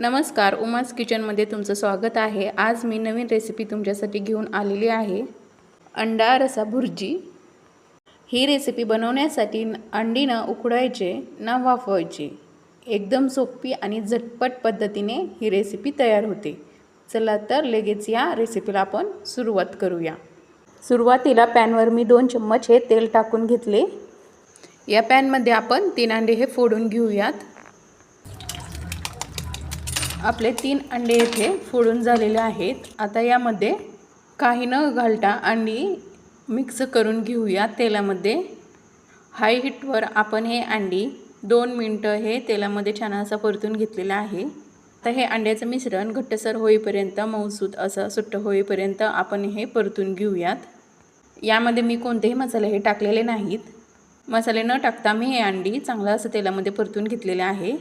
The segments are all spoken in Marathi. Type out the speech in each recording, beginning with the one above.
नमस्कार उमास किचनमध्ये तुमचं स्वागत आहे. आज मी नवीन रेसिपी तुमच्यासाठी घेऊन आलेली आहे. अंडा रसा भुर्जी. ही रेसिपी बनवण्यासाठी अंडी न उकडायचे ना वाफवायचे. एकदम सोपी आणि झटपट पद्धतीने ही रेसिपी तयार होते. चला तर लगेच या रेसिपीला आपण सुरुवात करूया. सुरुवातीला पॅनवर मी दोन चम्मच हे तेल टाकून घेतले. या पॅनमध्ये आपण तीन अंडे हे फोडून घेऊयात. आपले तीन अंडे येथे फोडून झालेले आहेत. आता यामध्ये काही न घालता अंडी मिक्स करून घेऊया तेलामध्ये. हाय हीटवर आपण हे अंडी दोन मिनटं हे तेलामध्ये छान असं परतून घेतलेलं आहे. आता हे अंड्याचं मिश्रण घट्टसर होईपर्यंत मऊसूत असं सुट्ट होईपर्यंत आपण हे परतून घेऊयात. यामध्ये मी कोणतेही मसाले हे टाकलेले नाहीत. मसाले न टाकता मी हे अंडी चांगलं असं तेलामध्ये परतून घेतलेले आहे.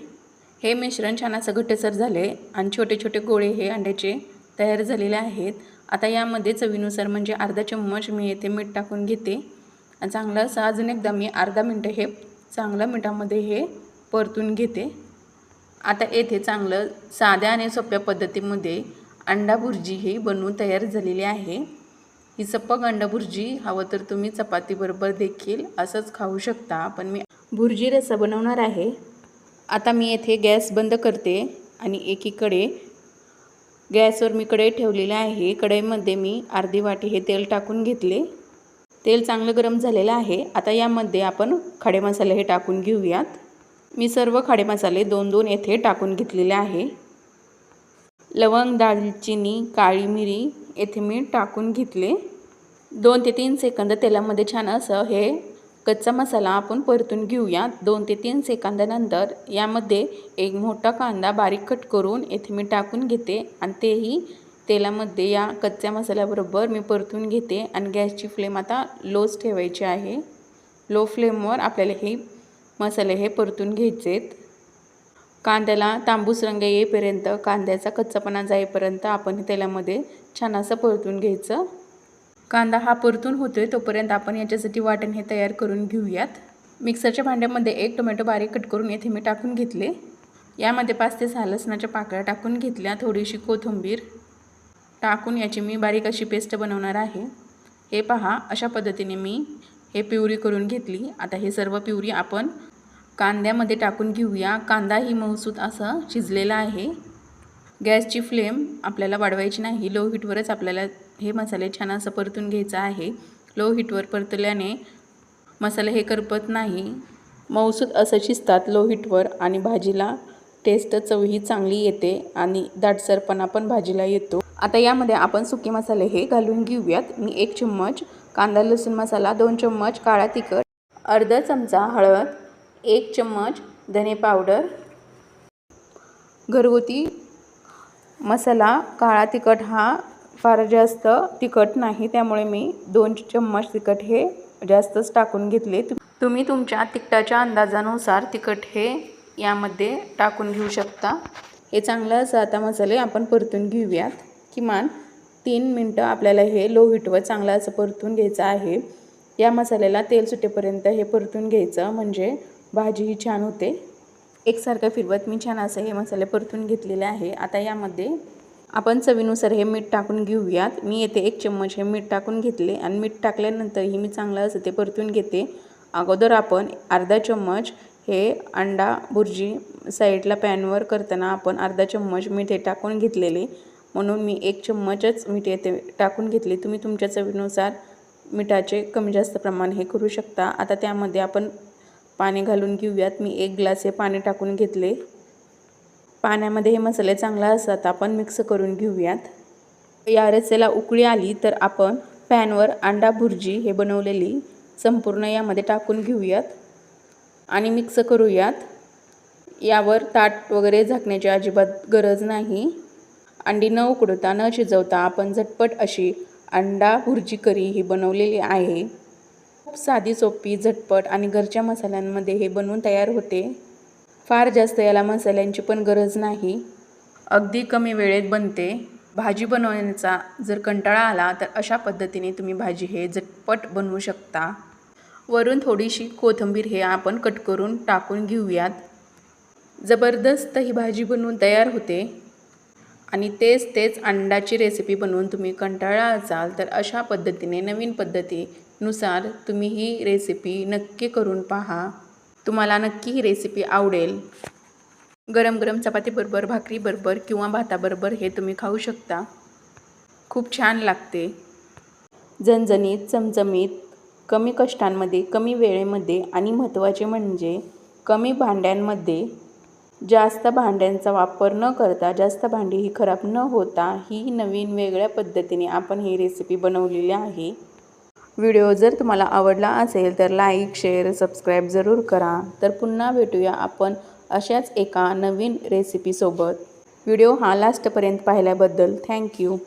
हे मिश्रण छान असं घट्टसर झाले आणि छोटे छोटे गोळे हे अंड्याचे तयार झालेले आहेत. आता यामध्ये चवीनुसार म्हणजे अर्धा चम्मच मी येथे मीठ टाकून घेते. आणि चांगलं असं अजून एकदा मी अर्धा मिनटं हे चांगलं मिठामध्ये हे परतून घेते. आता येथे चांगलं साध्या आणि सोप्या पद्धतीमध्ये अंडा भुर्जी ही बनवून तयार झालेली आहे. ही सप्पक अंडा भुर्जी हवं तर तुम्ही चपातीबरोबर देखील असंच खाऊ शकता पण मी भुर्जी रस्सा बनवणार आहे. आता मी येथे गॅस बंद करते आणि एकीकडे गॅसवर मी कढई ठेवलेली आहे. कढईमध्ये मी अर्धी वाटी हे तेल टाकून घेतले. तेल चांगलं गरम झालेलं आहे. आता यामध्ये आपण खडे मसाले हे टाकून घेऊयात. मी सर्व खडे मसाले दोन दोन येथे टाकून घेतलेले आहे. लवंग दालचिनी काळी मिरी येथे मी टाकून घेतले. दोन ते तीन सेकंद तेलामध्ये छान असं हे कच्चा मसाला आपण परतून घेऊया. दोन ते तीन सेकंदानंतर यामध्ये एक मोठा कांदा बारीक कट करून येथे मी टाकून घेते आणि तेही तेलामध्ये या कच्च्या मसाल्याबरोबर मी परतून घेते आणि गॅसची फ्लेम आता लोच ठेवायची आहे. लो फ्लेमवर आपल्याला हे मसाले हे परतून घ्यायचेत. कांद्याला तांबूस रंग येईपर्यंत कांद्याचा कच्चापणा जाईपर्यंत आपण तेलामध्ये छान असं परतून घ्यायचं. कांदा हा परतून होतो आहे तोपर्यंत आपण याच्यासाठी वाटण हे तयार करून घेऊयात. मिक्सरच्या भांड्यामध्ये एक टोमॅटो बारीक कट करून येथे मी टाकून घेतले. यामध्ये पाच ते सहा लसणाच्या पाकळ्या टाकून घेतल्या थोडीशी कोथिंबीर टाकून याची मी बारीक अशी पेस्ट बनवणार आहे. हे पहा अशा पद्धतीने मी हे पिवरी करून घेतली. आता हे सर्व पिवरी आपण कांद्यामध्ये टाकून घेऊया. कांदा ही मऊसूत असं शिजलेला आहे. गॅसची फ्लेम आपल्याला वाढवायची नाही. लो हीटवरच आपल्याला हे मसाले छान असं परतून घ्यायचं आहे. लो हीटवर परतल्याने मसाले हे करपत नाही. मऊसूत असं शिजतात लो हीटवर आणि भाजीला टेस्ट चवही चांगली येते आणि दाटसरपणा पण भाजीला येतो. आता यामध्ये आपण सुके मसाले हे घालून घेऊयात. मी एक चम्मच कांदा लसूण मसाला दोन चम्मच काळा तिखट अर्धा चमचा हळद एक चम्मच धने पावडर घरगुती मसाला काळा तिखट हा फार जास्त तिखट नाही त्यामुळे मी दोन चम्मच तिखट हे जास्तच टाकून घेतले. तु तुम्ही तुमच्या तिखटाच्या अंदाजानुसार तिखट हे यामध्ये टाकून घेऊ शकता. हे चांगलं असं आता मसाले आपण परतून घेऊयात. किमान तीन मिनटं आपल्याला हे लो हीटवर चांगलं असं परतून घ्यायचं आहे. या मसाल्याला तेल सुटेपर्यंत हे परतून घ्यायचं म्हणजे भाजी ही छान होते. एकसारखं फिरवत मी छान असं हे मसाले परतून घेतलेले आहे. आता यामध्ये आपण चवीनुसार हे मीठ टाकून घेऊयात. मी येथे एक चम्मच हे मीठ टाकून घेतले आणि मीठ टाकल्यानंतरही मी चांगलं असं ते परतून घेते. अगोदर आपण अर्धा चम्मच हे अंडा भुर्जी साईडला पॅनवर करताना आपण अर्धा चम्मच मीठ हे टाकून घेतलेले. म्हणून मी एक चम्मचच मीठ येथे टाकून घेतले. तुम्ही तुमच्या चवीनुसार मिठाचे कमी जास्त प्रमाण हे करू शकता. आता त्यामध्ये आपण पाणी घालून घेऊयात. मी एक ग्लास हे पाणी टाकून घेतले. पाण्यामध्ये हे मसाले चांगला असतात आपण मिक्स करून घेऊयात. या रस्स्याला उकळी आली तर आपण पॅनवर अंडा भुर्जी हे बनवलेली संपूर्ण यामध्ये टाकून घेऊयात आणि मिक्स करूयात. यावर ताट वगैरे झाकण्याची अजिबात गरज नाही. अंडी न उकडवता न शिजवता आपण झटपट अशी अंडा भुर्जी करी ही बनवलेली आहे. खूप साधी सोपी झटपट आणि घरच्या मसाल्यांमध्ये हे बनवून तयार होते. फार जास्त याला मसाल्यांची पण गरज नाही. अगदी कमी वेळेत बनते. भाजी बनवण्याचा जर कंटाळा आला तर अशा पद्धतीने तुम्ही भाजी हे झटपट बनवू शकता. वरून थोडीशी कोथिंबीर हे आपण कट करून टाकून घेऊयात. जबरदस्त ही भाजी बनवून तयार होते. आणि तेच तेच अंडाची रेसिपी बनवून तुम्ही कंटाळा असाल तर अशा पद्धतीने नवीन पद्धतीनुसार तुम्ही ही रेसिपी नक्की करून पहा. तुम्हाला नक्की ही रेसिपी आवडेल. गरम गरम चपातीबरोबर भाकरीबरोबर किंवा भाताबरोबर हे तुम्ही खाऊ शकता. खूप छान लागते. झणझणीत चमचमीत कमी कष्टांमध्ये कमी वेळेमध्ये आणि महत्त्वाचे म्हणजे कमी भांड्यांमध्ये जास्त भांड्यांचा वापर न करता जास्त भांडी ही खराब न होता ही नवीन वेगळ्या पद्धतीने आपण ही रेसिपी बनवलेली आहे. व्हिडिओ जर तुम्हाला आवडला असेल तर लाईक शेअर सबस्क्राईब जरूर करा. तर पुन्हा भेटूया आपण अशाच एका नवीन रेसिपीसोबत व्हिडिओ हा लास्टपर्यंत पाहिल्याबद्दल थँक्यू